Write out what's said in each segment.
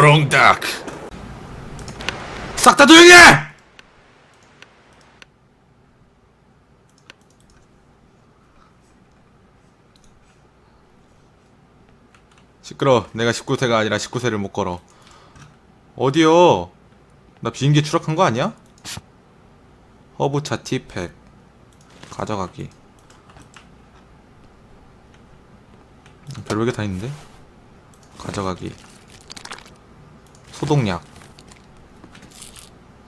호롱닭 싹 다 조용히 해! 시끄러. 내가 19세가 아니라 19세를 못 걸어. 어디요? 나 비행기 추락한 거 아니야? 허브차 티팩. 가져가기. 별별게 다 있는데? 가져가기 소독약.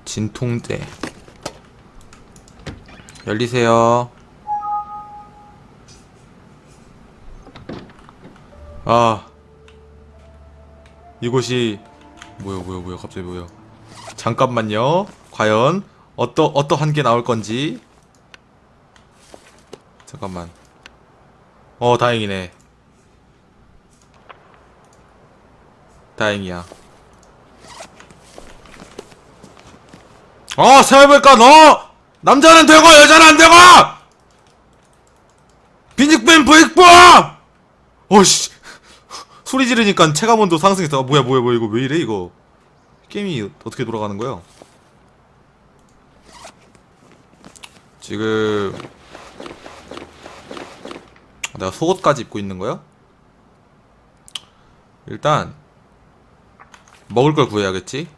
진통제. 열리세요. 아. 이곳이 뭐야 뭐야 뭐야 갑자기 뭐야. 잠깐만요. 과연 어떠 어떠한 게 나올 건지. 잠깐만. 어 다행이네. 다행이야 어 생각해보니까 너 남자는 되고 여자는 안 되고! 빈익빈 부익부! 어씨. 소리 지르니까 체감온도 상승했어. 아, 뭐야 뭐야 뭐야 이거 왜 이래 이거? 게임이 어떻게 돌아가는 거야? 지금 내가 속옷까지 입고 있는 거야? 일단 먹을 걸 구해야겠지?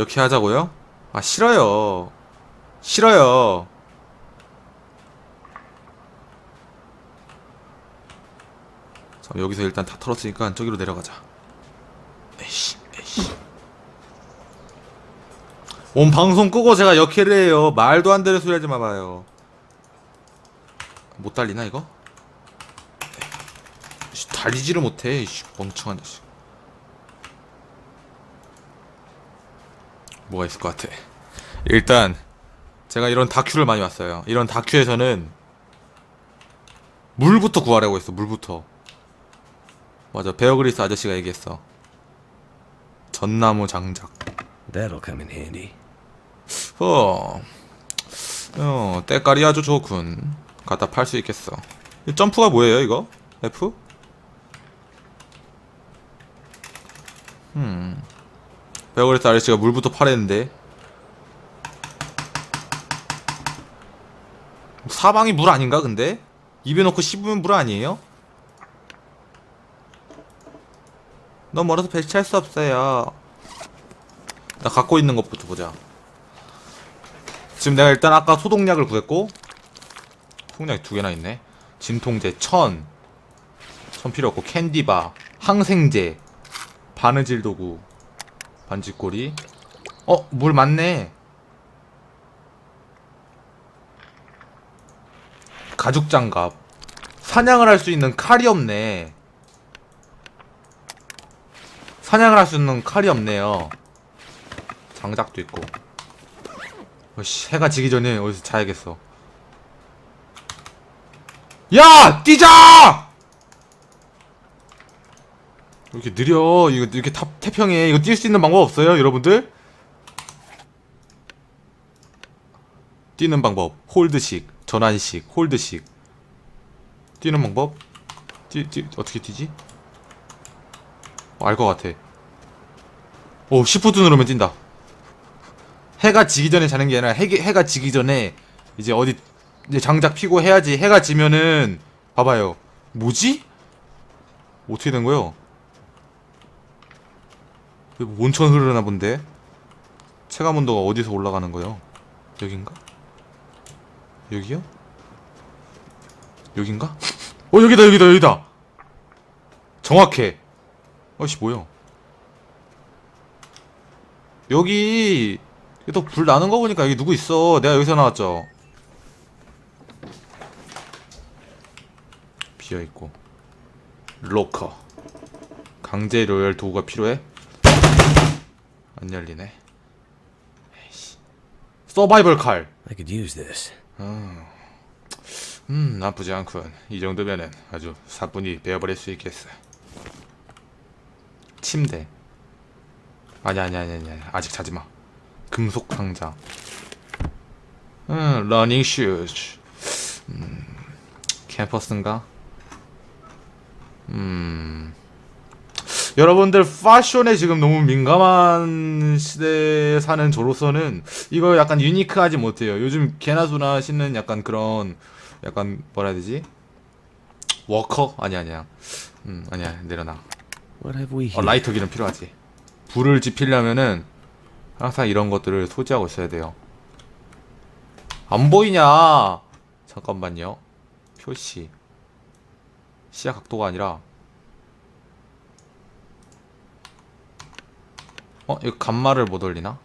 이렇게 하자고요? 아 싫어요. 싫어요. 자 여기서 일단 다 털었으니까 저기로 내려가자. 에이씨 에이씨. 온 방송 끄고 제가 역해를 해요. 말도 안 되는 소리 하지 마봐요. 못 달리나 이거? 씨, 달리지를 못해 씨, 멍청한 자식 뭐가 있을 것 같아. 일단 제가 이런 다큐를 많이 봤어요. 이런 다큐에서는 물부터 구하라고 했어 물부터. 맞아 베어그리스 아저씨가 얘기했어. 전나무 장작. That'll come in handy. 어, 어 때깔이 아주 좋군. 갖다 팔 수 있겠어. 이 점프가 뭐예요 이거? F? 음 베어그리스 아저씨가 물부터 파랬는데. 사방이 물 아닌가 근데? 입에 넣고 씹으면 물 아니에요? 너무 멀어서 배치할 수 없어요. 나 갖고 있는 것부터 보자. 지금 내가 일단 아까 소독약을 구했고 소독약이 두 개나 있네. 진통제 천, 천 필요 없고 캔디바, 항생제, 바느질 도구, 반지꼬리. 어? 물 많네. 가죽장갑. 사냥을 할 수 있는 칼이 없네. 사냥을 할 수 있는 칼이 없네요. 장작도 있고. 어씨 해가 지기 전에 어디서 자야겠어. 야 뛰자! 왜 이렇게 느려. 이거 이렇게 탑 태평해. 이거 뛸 수 있는 방법 없어요 여러분들? 뛰는 방법. 홀드식. 전환식. 홀드식. 뛰는 방법? 뛰, 뛰 어떻게 뛰지? 어, 알것 같아. 오 시프트 누르면 뛴다. 해가 지기 전에 자는 게 아니라 해, 해가 지기 전에 이제 어디 이제 장작 피고 해야지. 해가 지면은 봐봐요. 뭐지? 어떻게 된 거요? 여기 온천 흐르나 본데 체감 온도가 어디서 올라가는 거요? 여긴가? 여기요? 여긴가? 어 여기다 여기다 여기다 정확해 어씨 뭐야 여기 또 불 나는 거 보니까 여기 누구 있어 내가 여기서 나왔죠 비어있고 로커 강제 로열 도구가 필요해? 안 열리네 에이씨. 서바이벌 칼 I could use this. 음, 나쁘지 않군. 이 정도면은 아주 사뿐히 베어버릴 수 있겠어. 침대. 아니, 아니, 아니, 아니, 아니. 아직 자지 마. 금속 상자. 음, 러닝 슈즈. 음, 캠퍼스인가? 음, 여러분들 패션에 지금 너무 민감한 시대에 사는 저로서는 이거 약간 유니크하지 못해요. 요즘 개나소나 신는 약간 그런 약간 뭐라 해야 되지? 워커? 아니 아니야. 음 아니야 내려놔. What have we 어, here? 라이터기는 필요하지. 불을 지피려면은 항상 이런 것들을 소지하고 있어야 돼요. 안 보이냐? 잠깐만요. 표시. 시야 각도가 아니라. 어, 이거 간말을 못 올리나?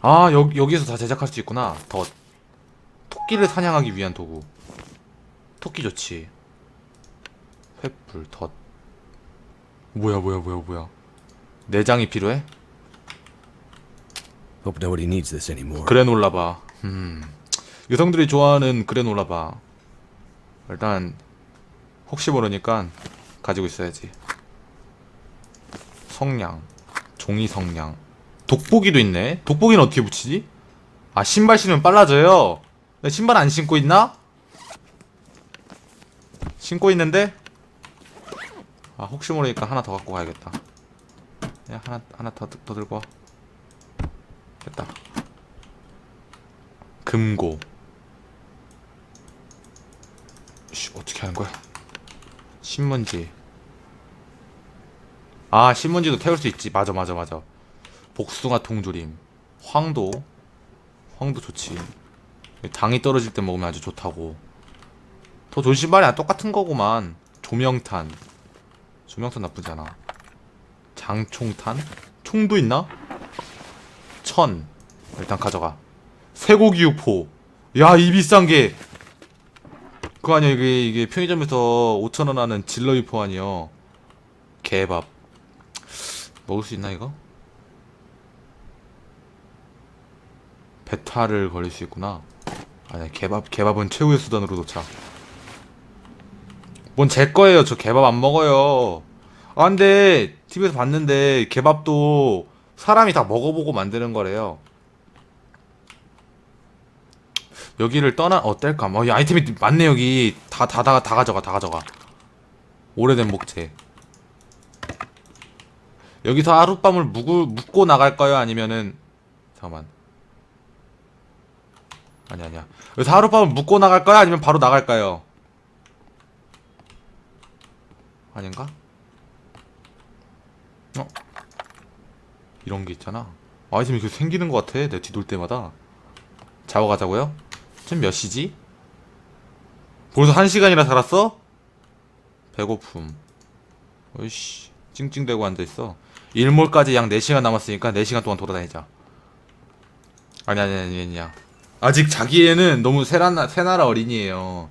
아, 여, 여기서 다 제작할 수 있구나. 덧. 토끼를 사냥하기 위한 도구. 토끼 좋지. 횃불, 덧. 뭐야 뭐야 뭐야 뭐야 내장이 필요해? Hope nobody needs this anymore. 그래놀라바 음 여성들이 좋아하는 그래놀라바 일단 혹시 모르니까 가지고 있어야지 성냥 종이 성냥. 돋보기도 있네. 돋보기는 어떻게 붙이지? 아 신발 신으면 빨라져요. 나 신발 안 신고 있나? 신고 있는데? 아 혹시 모르니까 하나 더 갖고 가야겠다. 야 하나 하나 더, 더 들고 와. 됐다. 금고. 씨, 어떻게 하는 거야? 신문지 아 신문지도 태울 수 있지. 맞아 맞아 맞아. 복숭아 통조림. 황도. 황도 좋지. 당이 떨어질 때 먹으면 아주 좋다고. 더 좋은 신발이야. 똑같은 거구만. 조명탄. 조명탄 나쁘지 않아. 장총탄? 총도 있나? 천. 일단 가져가. 쇠고기 유포. 야 이 비싼 게. 그거 아니야. 이게 이게 편의점에서 5천원 하는 질러 유포 아니요 개밥 먹을 수 있나 이거? 배탈을 걸릴 수 있구나 아니야 개밥 개밥은 최후의 수단으로 도착 뭔 제 거예요 저 개밥 안 먹어요 아 근데 TV에서 봤는데 개밥도 사람이 다 먹어보고 만드는 거래요 여기를 떠나 어떨까? 뭐, 이 아이템이 많네 여기 다다 다 다 가져가 다 가져가. 오래된 목재. 여기서 하룻밤을 묵을 묵고 나갈까요? 아니면은 잠깐만. 아니 아니야. 여기서 하룻밤을 묵고 나갈까요? 아니면 바로 나갈까요? 아닌가? 어? 이런 게 있잖아. 아이템이 계속 생기는 것 같아. 내 뒤돌 때마다. 자고 가자고요? 지금 몇 시지? 벌써 한 시간이나 살았어? 배고픔. 어이씨, 찡찡대고 앉아있어. 일몰까지 약 4시간 남았으니까 4시간 동안 돌아다니자. 아니, 아니, 아니, 아니야. 아직 자기애는 너무 새나라, 새나라 어린이에요.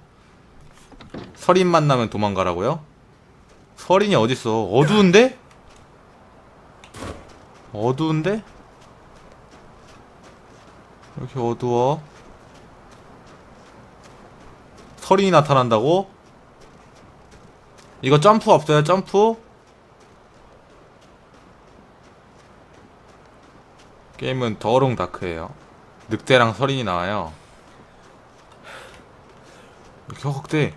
설인 만나면 도망가라고요? 설인이 어딨어? 어두운데? 어두운데? 이렇게 어두워? 설인이 나타난다고? 이거 점프 없어요? 점프? 게임은 더러웅 다크예요. 늑대랑 설인이 나와요. 이렇게 확대.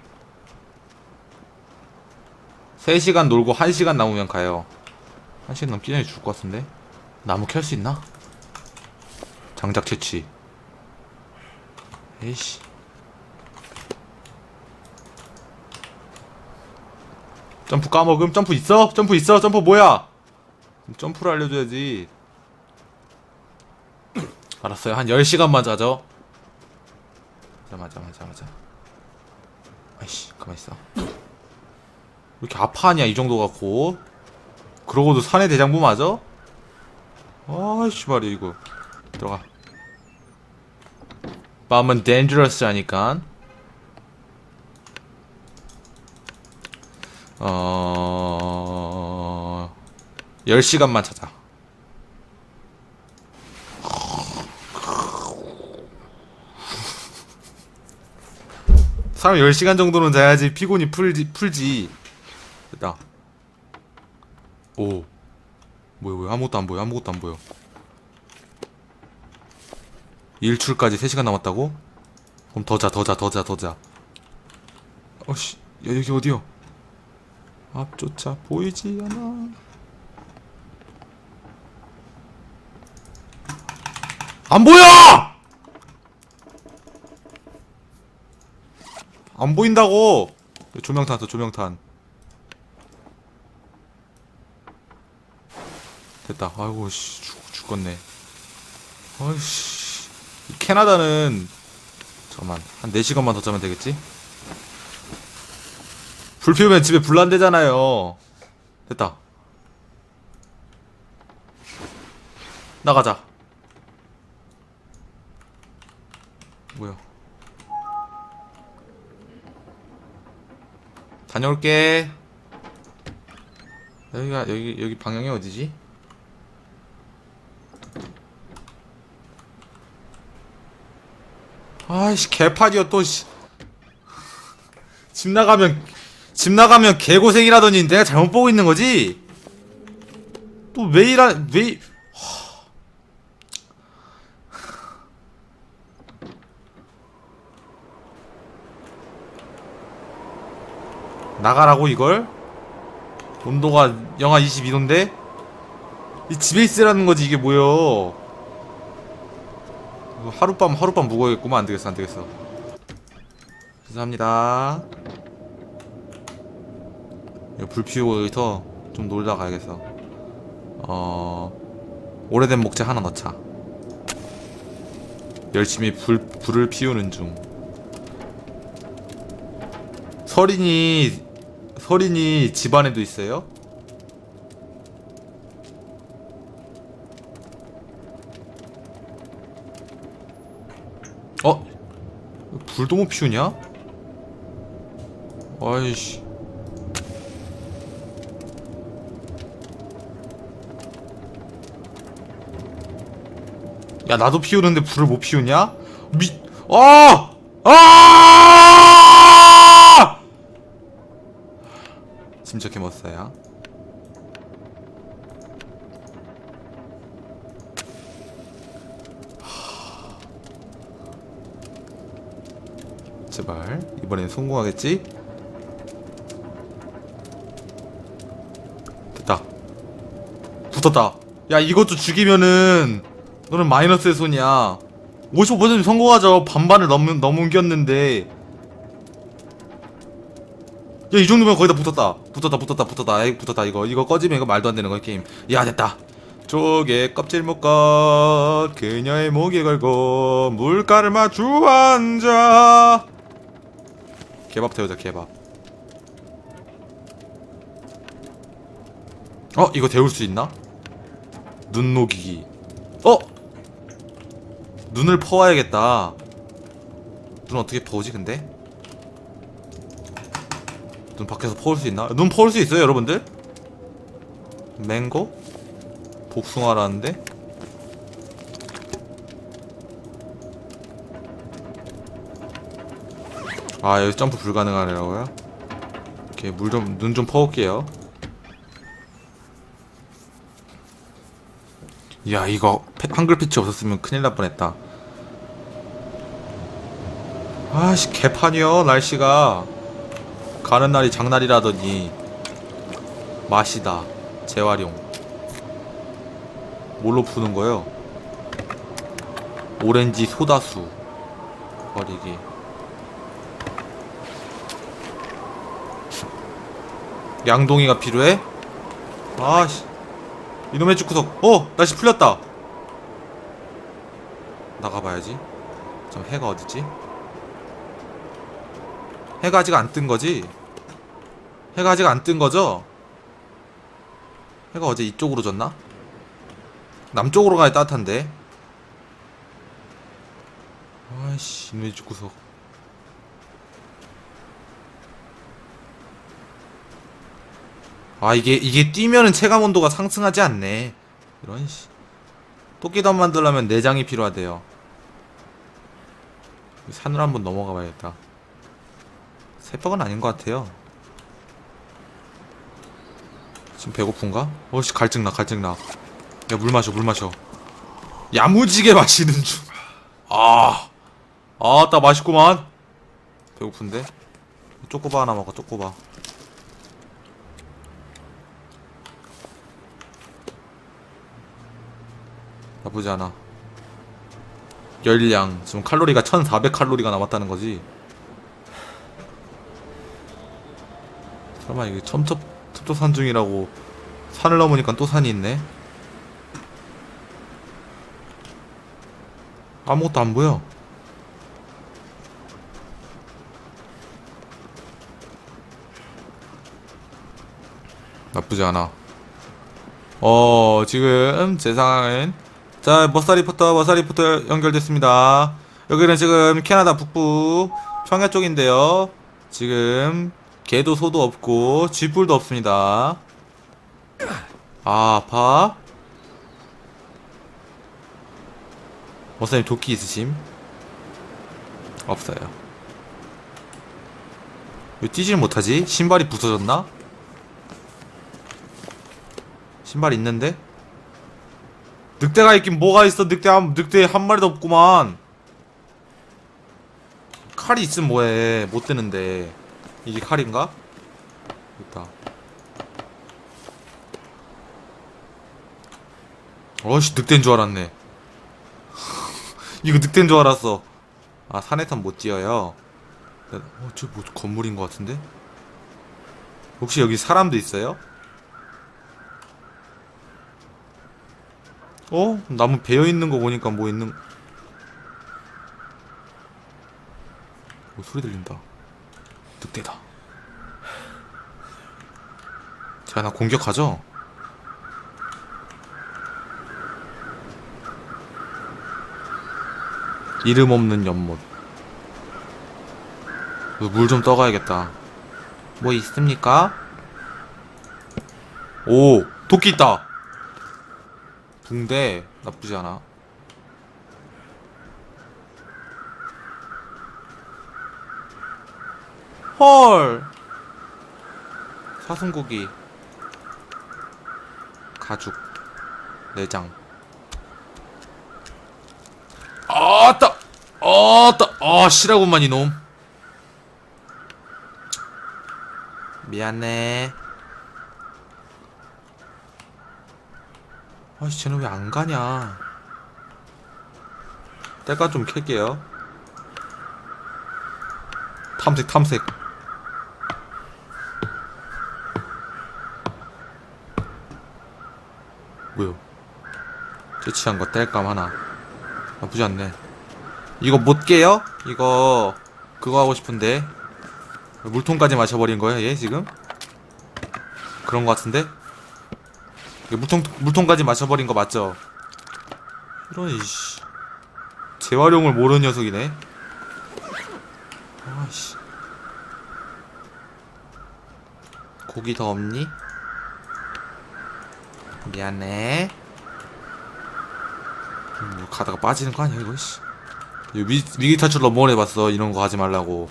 3시간 놀고 1시간 남으면 가요. 1시간 넘기 전에 죽을 것 같은데? 나무 켤수 있나? 장작 채취. 에이씨. 점프 까먹음? 점프 있어? 점프 있어? 점프 뭐야? 점프를 알려줘야지. 알았어요. 한 10시간만 자죠. 맞아, 맞아, 맞아, 맞아. 아이씨, 가만있어. 왜 이렇게 아파하냐, 이 정도 갖고. 그러고도 산의 대장부 맞아? 아이씨, 말이야, 이거. 들어가. 마음은 dangerous 하니까. 어... 10시간만 찾아. 사람 10시간 정도는 자야지 피곤이 풀지, 풀지. 됐다. 오. 뭐야, 뭐야. 아무것도 안 보여. 아무것도 안 보여. 일출까지 3시간 남았다고? 그럼 더 자, 더 자, 더 자, 더 자. 어씨, 야, 여기 어디야? 앞조차 보이지 않아 안 보여! 안 보인다고. 조명탄 써 조명탄. 됐다. 아이고 씨 죽, 죽겠네. 아이씨. 이 캐나다는 잠깐만 한 4시간만 더 자면 되겠지? 불 피우면 집에 불 난대잖아요. 됐다. 나가자. 뭐야 다녀올게 여기가 여기 여기 방향이 어디지? 아이씨 개판이야 또씨 집 나가면 집 나가면 개고생이라더니 내가 잘못 보고 있는 거지? 또 매일 한매 나가라고 이걸? 온도가 영하 22도인데? 이 집에 있으라는 거지 이게 뭐여? 하룻밤 하룻밤 묵어야겠구만. 안되겠어 안되겠어. 죄송합니다. 불 피우고 여기서 좀 놀다 가야겠어. 어... 오래된 목재 하나 넣자. 열심히 불, 불을 피우는 중. 서린이 서린이 집안에도 있어요? 어? 불도 못 피우냐? 아이씨 야 나도 피우는데 불을 못 피우냐? 미.. 아! 아! 침착해 멋어야 제발 이번엔 성공하겠지? 됐다. 붙었다. 야 이것도 죽이면은 너는 마이너스의 손이야. 55% 성공하죠. 반반을 넘, 넘겼는데. 야 이 정도면 거의 다 붙었다 붙었다 붙었다 붙었다. 에이 붙었다 이거. 이거 꺼지면 이거 말도 안 되는 거야 게임. 야 됐다. 쪽에 껍질 묶어. 그녀의 목에 걸고 물가를 마주 앉아. 개밥 태우자 개밥. 어 이거 데울 수 있나? 눈 녹이기. 어? 눈을 퍼와야겠다. 눈 어떻게 퍼오지 근데? 눈 밖에서 퍼올 수 있나? 눈 퍼올 수 있어요 여러분들? 맹고? 복숭아라는데? 아 여기 점프 불가능하라고요? 오케이 물좀 눈 좀 퍼올게요 야 이거 패- 한글 피치 없었으면 큰일 날 뻔했다 아씨 개판이여 날씨가 가는 날이 장날이라더니 맛이다 재활용 뭘로 푸는 거요? 오렌지 소다수 버리기 양동이가 필요해? 아씨 이놈의 축구석 어! 날씨 풀렸다 나가봐야지 참 해가 어딨지? 해가 아직 안 뜬 거지? 해가 아직 안 뜬 거죠? 해가 어제 이쪽으로 졌나? 남쪽으로 가야 따뜻한데 아이씨 이놈의 축구석 아 이게 이게 뛰면은 체감 온도가 상승하지 않네 이런 씨 토끼담 만들려면 내장이 필요하대요 산으로 한번 넘어가 봐야겠다 새벽은 아닌 것 같아요. 지금 배고픈가? 어씨 갈증나 갈증나. 야 물 마셔 물 마셔. 야무지게 마시는 중. 아, 아따 맛있구만. 배고픈데? 쪼꼬바 하나 먹어 쪼꼬바. 나쁘지 않아. 열량. 지금 칼로리가 1400칼로리가 남았다는 거지. 설마 이게 첨첩 첩첩산 중이라고 산을 넘으니까 또 산이 있네. 아무것도 안 보여. 나쁘지 않아. 어, 지금 제 상황은 자, 머사리부터 머사리부터 연결됐습니다. 여기는 지금 캐나다 북부 평야 쪽인데요. 지금 개도 소도 없고 쥐뿔도 없습니다. 아, 아파. 머사님 도끼 있으심? 없어요. 왜 뛰질 못하지? 신발이 부서졌나? 신발 있는데? 늑대가 있긴 뭐가 있어 늑대 한, 늑대 한 마리도 없구만 칼이 있으면 뭐해 못 되는데 이게 칼인가? 있다 어씨 늑대인 줄 알았네 이거 늑대인 줄 알았어 아 산에선 못 뛰어요 어, 저뭐 건물인 것 같은데? 혹시 여기 사람도 있어요? 어? 나무 베어 있는 거 보니까 뭐 있는 뭐 소리 들린다 늑대다 자 나 공격하죠? 이름 없는 연못 물 좀 떠가야겠다 뭐 있습니까? 오 도끼 있다 붕대 나쁘지 않아. 헐. 사슴고기. 가죽. 내장. 아따. 아따. 아 씨라고만 이놈. 미안해. 아씨 쟤는 왜 안 가냐 때가 좀 캘게요 탐색 탐색 뭐요 재치한 거 뗄감 하나 나쁘지 않네 이거 못 깨요? 이거 그거 하고 싶은데 물통까지 마셔버린 거야 얘 지금? 그런 거 같은데? 물통 물통까지 마셔버린 거 맞죠? 이런 이씨 재활용을 모르는 녀석이네. 아씨 고기 더 없니? 미안해. 음, 이거 가다가 빠지는 거 아니야 이거 씨. 위, 위기 탈출 너무 오래 봤어 이런 거 하지 말라고.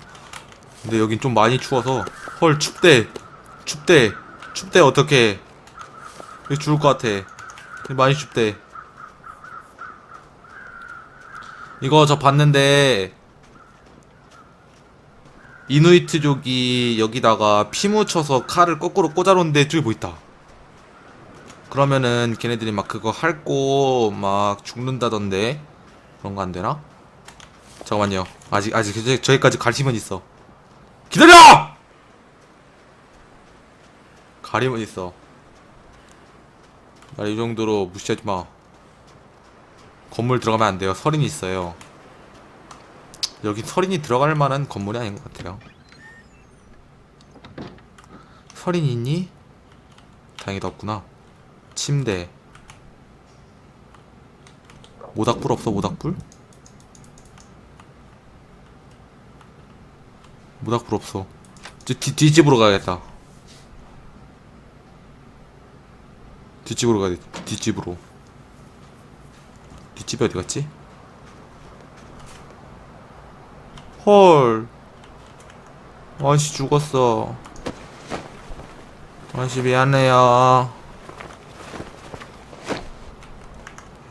근데 여긴 좀 많이 추워서 헐 춥대 춥대 춥대 어떻게 이거 죽을 것 같아. 많이 춥대. 이거 저 봤는데 이누이트족이 여기다가 피 묻혀서 칼을 거꾸로 꽂아놓는데 저기 뭐 있다. 그러면은 걔네들이 막 그거 핥고 막 죽는다던데 그런 거 안 되나? 잠깐만요. 아직 아직 저- 저기까지 가림은 있어. 기다려! 가림은 있어. 나 이 정도로 무시하지 마. 건물 들어가면 안 돼요. 설인이 있어요. 여기 설인이 들어갈 만한 건물이 아닌 것 같아요. 설인 있니? 다행히도 없구나. 침대. 모닥불 없어, 모닥불? 모닥불 없어. 저 뒤, 뒷집으로 가야겠다. 뒷집으로 가야 돼. 뒷집으로. 뒷집이 어디 갔지? 헐. 아씨 죽었어. 아씨 미안해요.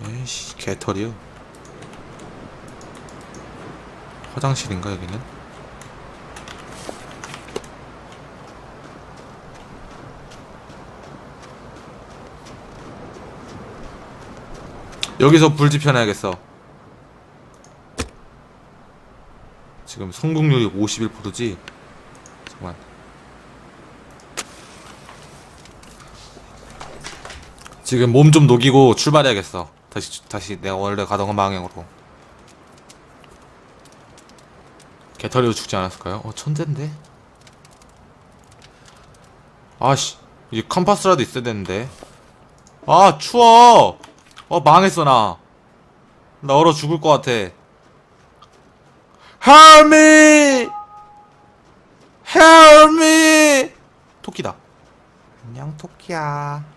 에이씨 개털이요. 화장실인가 여기는? 여기서 불 지펴내야겠어. 지금 성공률이 51%지? 잠깐만. 지금 몸 좀 녹이고 출발해야겠어. 다시, 다시 내가 원래 가던 방향으로. 개털이도 죽지 않았을까요? 어, 천재인데? 아씨, 이제 컴파스라도 있어야 되는데. 아, 추워! 어, 망했어, 나. 나 얼어 죽을 것 같아. Help me! Help me! 토끼다. 안녕, 토끼야.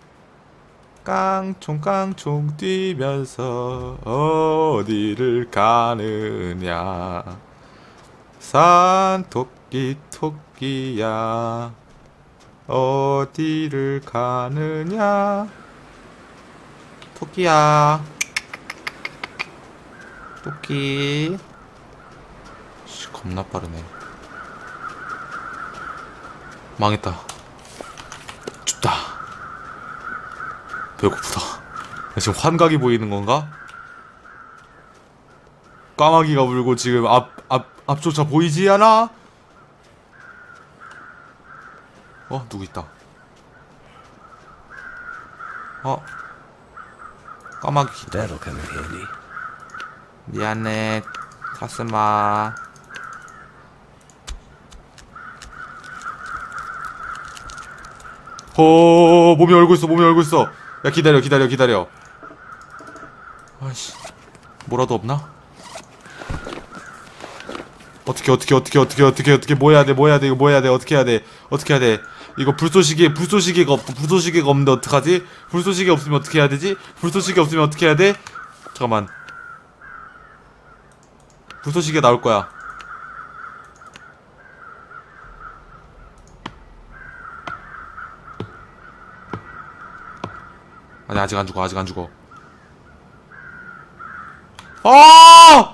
깡총, 깡총 뛰면서 어디를 가느냐. 산 토끼, 토끼야. 어디를 가느냐. 토끼야. 토끼. 씨, 겁나 빠르네. 망했다. 배고프다. 야, 지금 환각이 보이는 건가? 까마귀가 불고 지금 앞, 앞, 앞조차 보이지 않아? 어, 누구 있다. 어, 까마귀. Handy. 미안해 가슴아 호 몸이 얼고 있어 몸이 얼고 있어. 야 기다려 기다려 기다려. 아이씨 뭐라도 없나? 어떻게 어떻게 어떻게 어떻게 어떻게 어떻게 뭐 해야 돼 뭐 해야 돼 이거 뭐 해야 돼 어떻게 해야 돼 어떻게 해야 돼? 이거 불쏘시개 불쏘시개가 없 불쏘시개가 없는데 어떡하지? 불쏘시개 없으면 어떻게 해야 되지? 불쏘시개 없으면 어떻게 해야 돼? 잠깐만. 불쏘시개 나올 거야. 아니 아직 안 죽어 아직 안 죽어. 아!